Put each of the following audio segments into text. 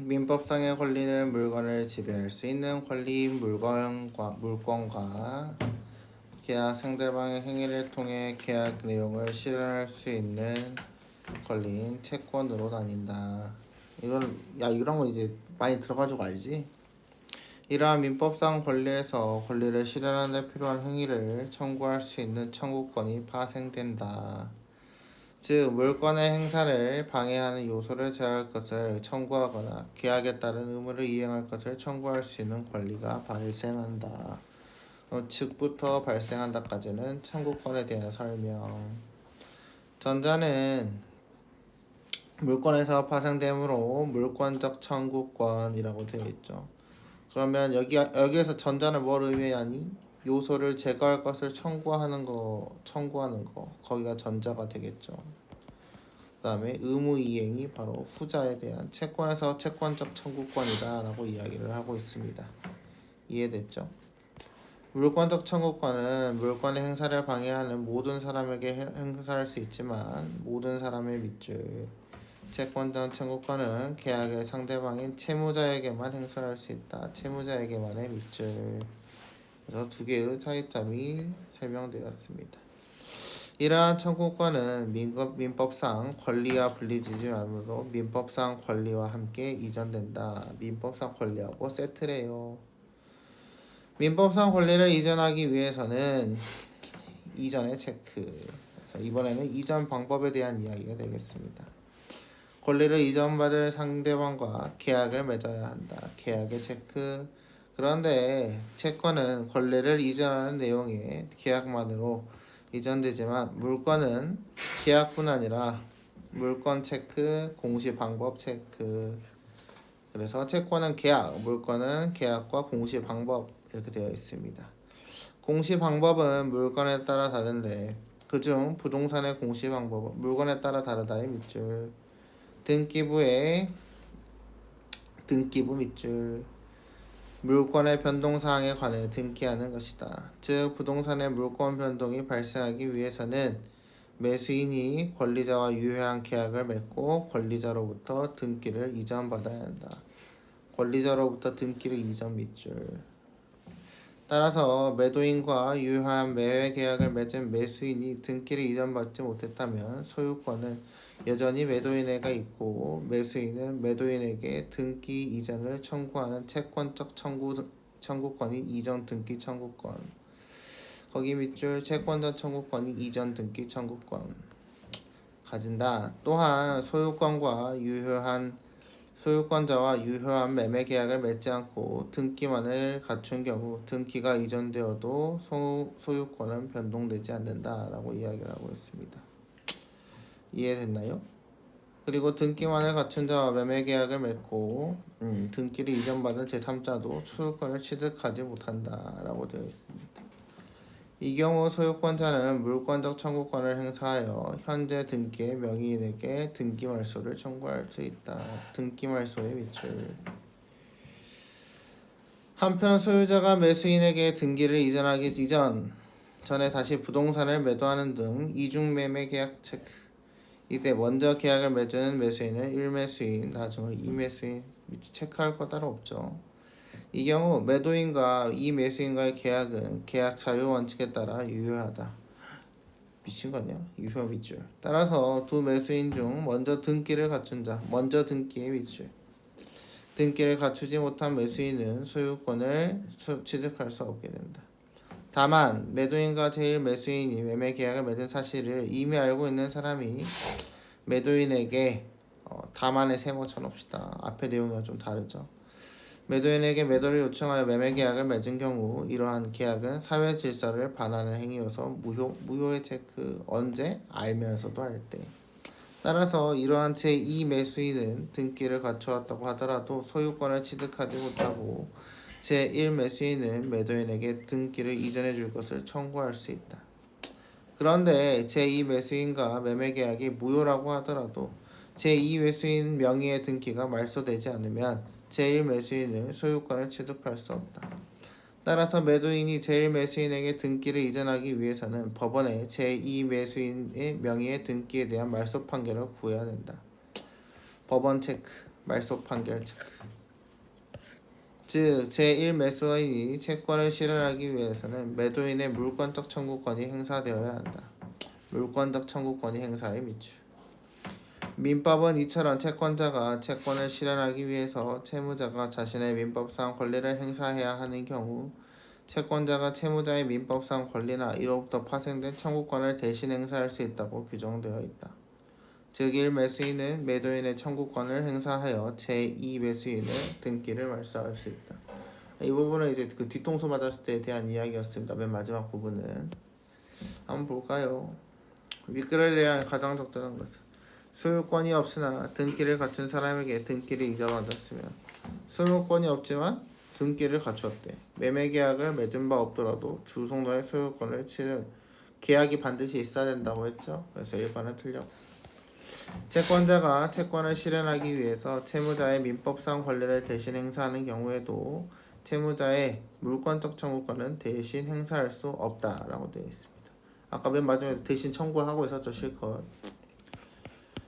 민법상의 권리는 물건을 지배할 수 있는 권리인 물건과 물건과 계약 상대방의 행위를 통해 계약 내용을 실현할 수 있는 권리인 채권으로 나뉜다. 이건 야 이런 거 이제 많이 들어가지고 알지? 이러한 민법상 권리에서 권리를 실현하는 데 필요한 행위를 청구할 수 있는 청구권이 파생된다. 즉 물건의 행사를 방해하는 요소를 제어할 것을 청구하거나 계약에 따른 의무를 이행할 것을 청구할 수 있는 권리가 발생한다. 어, 즉부터 발생한다까지는 청구권에 대한 설명. 전자는 물건에서 파생되므로 물권적 청구권이라고 되어 있죠. 그러면 여기 여기에서 전자는 뭘 의미하니? 요소를 제거할 것을 청구하는 거 청구하는 거 거기가 전자가 되겠죠. 그다음에 의무 이행이 바로 후자에 대한 채권에서 채권적 청구권이다라고 이야기를 하고 있습니다. 이해됐죠? 물권적 청구권은 물건의 행사를 방해하는 모든 사람에게 해- 행사할 수 있지만 모든 사람의 밑줄 채권적 청구권은 계약의 상대방인 채무자에게만 행사할 수 있다. 채무자에게만의 밑줄 그래서 두 개의 차이점이 설명되었습니다. 이러한 청구권은 민법, 민법상 권리와 분리되지 않으므로 민법상 권리와 함께 이전된다. 민법상 권리하고 세트래요. 민법상 권리를 이전하기 위해서는 이전의 체크. 이번에는 이전 방법에 대한 이야기가 되겠습니다. 권리를 이전받을 상대방과 계약을 맺어야 한다. 계약의 체크. 그런데 채권은 권리를 이전하는 내용의 계약만으로 이전되지만 물건은 계약뿐 아니라 물건 체크, 공시 방법 체크. 그래서 채권은 계약, 물건은 계약과 공시 방법 이렇게 되어 있습니다. 공시 방법은 물건에 따라 다른데 그중 부동산의 공시 방법은 물건에 따라 다르다의 밑줄. 등기부의 등기부 밑줄. 물건의 변동 사항에 관해 등기하는 것이다. 즉 부동산의 물건 변동이 발생하기 위해서는 매수인이 권리자와 유효한 계약을 맺고 권리자로부터 등기를 이전받아야 한다. 권리자로부터 등기를 이전 밑줄. 따라서 매도인과 유효한 매매 계약을 맺은 매수인이 등기를 이전받지 못했다면 소유권은 여전히 매도인에게 있고 매수인은 매도인에게 등기 이전을 청구하는 채권적 청구 청구권이 이전 등기 청구권. 거기 밑줄 채권적 청구권이 이전 등기 청구권 가진다. 또한 소유권과 유효한 소유권자와 유효한 매매 계약을 맺지 않고 등기만을 갖춘 경우 등기가 이전되어도 소, 소유권은 변동되지 않는다라고 이야기를 하고 있습니다. 이해됐나요? 그리고 등기만을 갖춘 자와 매매 계약을 맺고 음, 등기를 이전받은 제3자도 소유권을 취득하지 못한다 라고 되어 있습니다. 이 경우 소유권자는 물권적 청구권을 행사하여 현재 등기의 명의인에게 등기 말소를 청구할 수 있다. 등기 말소의 밑줄. 한편 소유자가 매수인에게 등기를 이전하기 이전 전에 다시 부동산을 매도하는 등 이중 매매 계약 체크. 이때 먼저 계약을 맺은 매수인은 1매수인, 나중에 2매수인 체크할 거 따로 없죠. 이 경우 매도인과 이 매수인과의 계약은 계약 자유 원칙에 따라 유효하다. 미친 거 아니야? 유효 밑줄. 따라서 두 매수인 중 먼저 등기를 갖춘 자, 먼저 등기의 밑줄. 등기를 갖추지 못한 매수인은 소유권을 소- 취득할 수 없게 된다. 다만 매도인과 제일 매수인이 매매 계약을 맺은 사실을 이미 알고 있는 사람이 매도인에게 어, 다만의 세모 쳐놓읍시다. 앞에 내용과 좀 다르죠. 매도인에게 매도를 요청하여 매매 계약을 맺은 경우 이러한 계약은 사회 질서를 반하는 행위여서 무효 무효의 체크 언제 알면서도 할 때. 따라서 이러한 제2 매수인은 등기를 갖추었다고 하더라도 소유권을 취득하지 못하고 제1 매수인은 매도인에게 등기를 이전해 줄 것을 청구할 수 있다. 그런데 제2 매수인과 매매 계약이 무효라고 하더라도 제2 매수인 명의의 등기가 말소되지 않으면 제1 매수인은 소유권을 취득할 수 없다. 따라서 매도인이 제1 매수인에게 등기를 이전하기 위해서는 법원에 제2 매수인의 명의의 등기에 대한 말소 판결을 구해야 된다. 법원 체크. 말소 판결 체크. 즉 제1 매수인이 채권을 실현하기 위해서는 매도인의 물권적 청구권이 행사되어야 한다. 물권적 청구권이 행사의 미추. 민법은 이처럼 채권자가 채권을 실현하기 위해서 채무자가 자신의 민법상 권리를 행사해야 하는 경우 채권자가 채무자의 민법상 권리나 이로부터 파생된 청구권을 대신 행사할 수 있다고 규정되어 있다. 즉 1 매수인은 매도인의 청구권을 행사하여 제2 매수인의 등기를 말소할 수 있다. 이 부분은 이제 그 뒤통수 맞았을 때에 대한 이야기였습니다. 맨 마지막 부분은 한번 볼까요? 윗글에 대한 가장 적절한 것은 소유권이 없으나 등기를 갖춘 사람에게 등기를 이자받았으면 소유권이 없지만 등기를 갖추었대. 매매 계약을 맺은 바 없더라도 주송자의 소유권을 치는 계약이 반드시 있어야 된다고 했죠. 그래서 1번은 틀렸고 채권자가 채권을 실현하기 위해서 채무자의 민법상 권리를 대신 행사하는 경우에도 채무자의 물권적 청구권은 대신 행사할 수 없다라고 되어 있습니다. 아까 맨 마지막에 대신 청구하고 있었죠 실컷.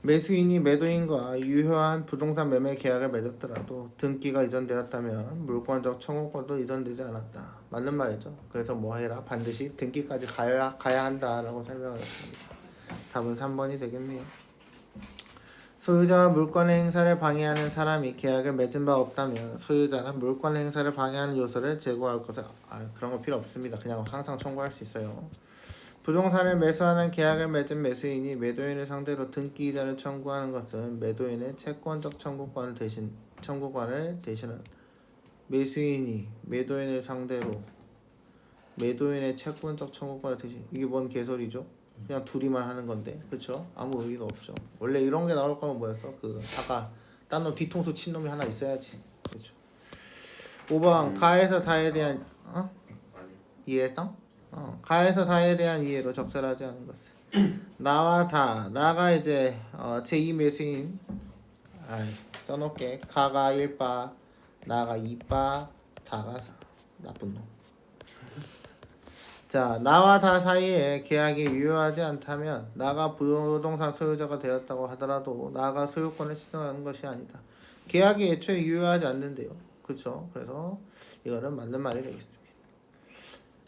매수인이 매도인과 유효한 부동산 매매 계약을 맺었더라도 등기가 이전되었다면 물권적 청구권도 이전되지 않았다. 맞는 말이죠. 그래서 뭐 해라 반드시 등기까지 가야 가야 한다라고 설명을 했습니다. 답은 3번이 되겠네요. 소유자와 물권의 행사를 방해하는 사람이 계약을 맺은 바 없다면 소유자는 물권 행사를 방해하는 요소를 제거할 것을 아 그런 거 필요 없습니다. 그냥 항상 청구할 수 있어요. 부동산을 매수하는 계약을 맺은 매수인이 매도인을 상대로 등기 이전을 청구하는 것은 매도인의 채권적 청구권을 대신 청구권을 대신한 매수인이 매도인을 상대로 매도인의 채권적 청구권을 대신 이게 뭔 개소리죠? 그냥 둘이만 하는 건데 그렇죠? 아무 의미가 없죠. 원래 이런 게 나올 거면 뭐였어? 그 아까 딴 놈 뒤통수 친 놈이 하나 있어야지. 그렇죠? 5번 가에서 다에 대한 어? 이해성? 어, 가에서 다에 대한 이해로 적절하지 않은 것은 나와 다 나가 이제 어, 제2 매수인 아이, 써놓게 가가 1바 나가 2바 다가 사- 나쁜 놈. 자 나와 다 사이에 계약이 유효하지 않다면 나가 부동산 소유자가 되었다고 하더라도 나가 소유권을 취득하는 것이 아니다. 계약이 애초에 유효하지 않는데요. 그렇죠? 그래서 이거는 맞는 말이 되겠습니다.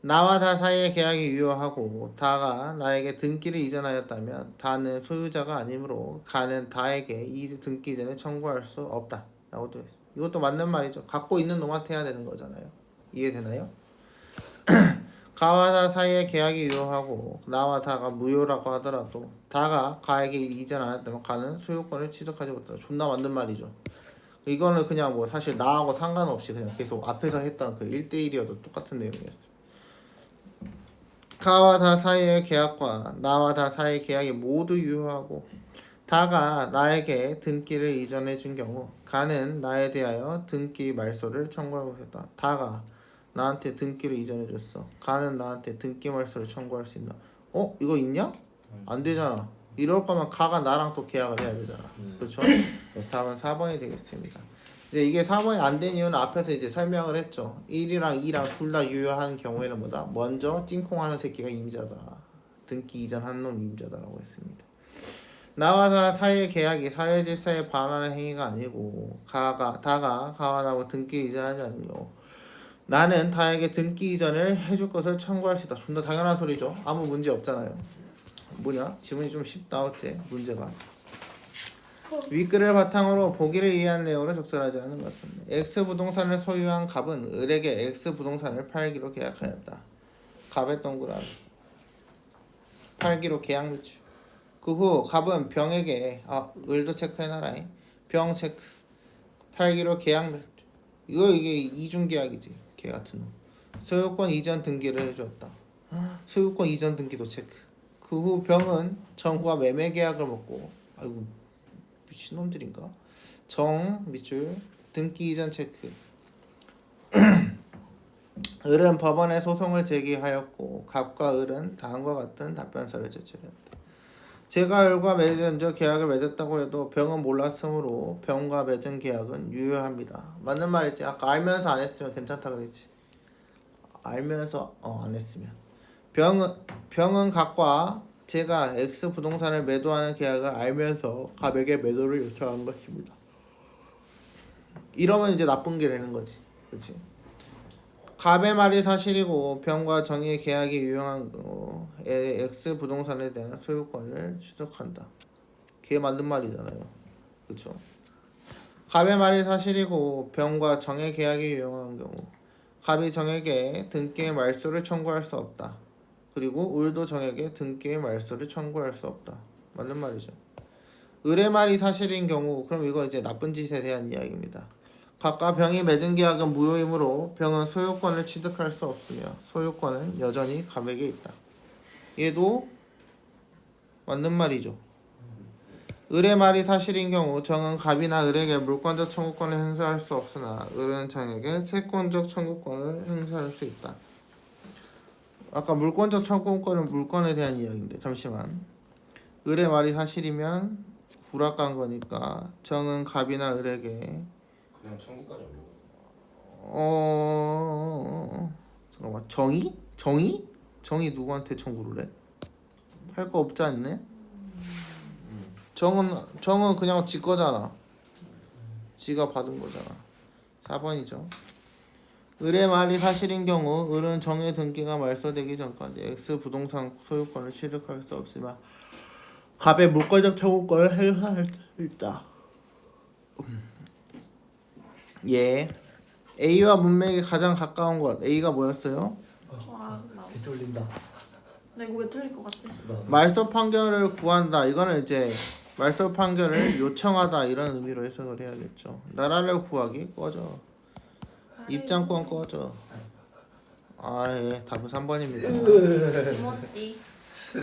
나와 다 사이의 계약이 유효하고 다가 나에게 등기를 이전하였다면 다는 소유자가 아니므로 가는 다에게 이 등기 이전을 청구할 수 없다 라고 되어 있습니다. 이것도 맞는 말이죠. 갖고 있는 놈한테 해야 되는 거잖아요. 이해되나요? 가와 다 사이의 계약이 유효하고 나와 다가 무효라고 하더라도 다가 가에게 이전 안 했다면 가는 소유권을 취득하지 못한다. 존나 맞는 말이죠. 이거는 그냥 뭐 사실 나하고 상관없이 그냥 계속 앞에서 했던 그 1대1이어도 똑같은 내용이었어. 가와 다 사이의 계약과 나와 다 사이의 계약이 모두 유효하고 다가 나에게 등기를 이전해 준 경우 가는 나에 대하여 등기 말소를 청구하고 있다. 다가 나한테 등기를 이전해 줬어. 가는 나한테 등기 말소를 청구할 수 있나? 어? 이거 있냐? 안 되잖아. 이럴 거면 가가 나랑 또 계약을 해야 되잖아. 그렇죠? 그래서 답은 4번이 되겠습니다. 이제 이게 4번이 안 된 이유는 앞에서 이제 설명을 했죠. 1이랑 2랑 둘 다 유효하는 경우에는 뭐다? 먼저 찡콩하는 새끼가 임자다. 등기 이전한 놈이 임자다라고 했습니다. 나와 다 사이의 계약이 사회 질서에 반하는 행위가 아니고 가가 다가 가와 나하고 등기 이전하지 않은 경우 나는 다에게 등기 이전을 해줄 것을 청구할 수 있다. 존나 당연한 소리죠. 아무 문제 없잖아요. 뭐냐? 지문이 좀 쉽다 어째 문제가. 윗글을 바탕으로 보기를 이해한 내용으로 적절하지 않은 것은 X 부동산을 소유한 갑은 을에게 X 부동산을 팔기로 계약하였다. 갑의 동그라미 팔기로 계약 매출 그 후 갑은 병에게 아 을도 체크해놔라 병 체크 팔기로 계약 매출 이거 이게 이중 계약이지 개 같은 놈 소유권 이전 등기를 해주었다 소유권 이전 등기도 체크 그 후 병은 정과 매매 계약을 맺고 아이고 미친놈들인가? 정 밑줄 등기 이전 체크 을은 법원에 소송을 제기하였고 갑과 을은 다음과 같은 답변서를 제출했다. 제가 을과 먼저 계약을 맺었다고 해도 병은 몰랐으므로 병과 맺은 계약은 유효합니다. 맞는 말이지. 아까 알면서 안 했으면 괜찮다 그랬지. 알면서 어, 안 했으면 병은 병은 갑과 제가 X 부동산을 매도하는 계약을 알면서 갑에게 매도를 요청한 것입니다. 이러면 이제 나쁜 게 되는 거지. 그렇지? 갑의 말이 사실이고 병과 정의 계약이 유용한 경우 X 부동산에 대한 소유권을 취득한다. 걔 맞는 말이잖아요. 그렇죠? 갑의 말이 사실이고 병과 정의 계약이 유용한 경우 갑이 정에게 등기의 말소를 청구할 수 없다. 그리고 을도 정에게 등기의 말소를 청구할 수 없다. 맞는 말이죠. 을의 말이 사실인 경우 그럼 이거 이제 나쁜 짓에 대한 이야기입니다. 갑과 병이 맺은 계약은 무효이므로 병은 소유권을 취득할 수 없으며 소유권은 여전히 갑에게 있다. 얘도 맞는 말이죠. 을의 말이 사실인 경우 정은 갑이나 을에게 물권적 청구권을 행사할 수 없으나 을은 정에게 채권적 청구권을 행사할 수 있다. 아까 물권적 청구권은 물건에 대한 이야기인데 잠시만. 을의 말이 사실이면 불악한 거니까 정은 갑이나 을에게 그냥 천국까지 올려. 어 잠깐만 정의? 정의? 정의 누구한테 청구를 해? 할 거 없지 않네? 정은 정은 그냥 지 거잖아. 지가 받은 거잖아. 4번이죠. 을의 말이 사실인 경우 을은 정의 등기가 말소되기 전까지 X 부동산 소유권을 취득할 수 없지만 갑의 물권적 청구권을 행사할 수 있다. 예. A와 문맥이 가장 가까운 것. A가 뭐였어요? 와, 나, 개 쫄린다. 나 이거 왜 틀릴 것 같지? 나 말소 판결을 구한다. 이거는 이제 말소 판결을 요청하다 이런 의미로 해석을 해야겠죠. 나라를 구하기 꺼져. 입장권 꺼져. 아 예, 답은 3번입니다. 이모띠.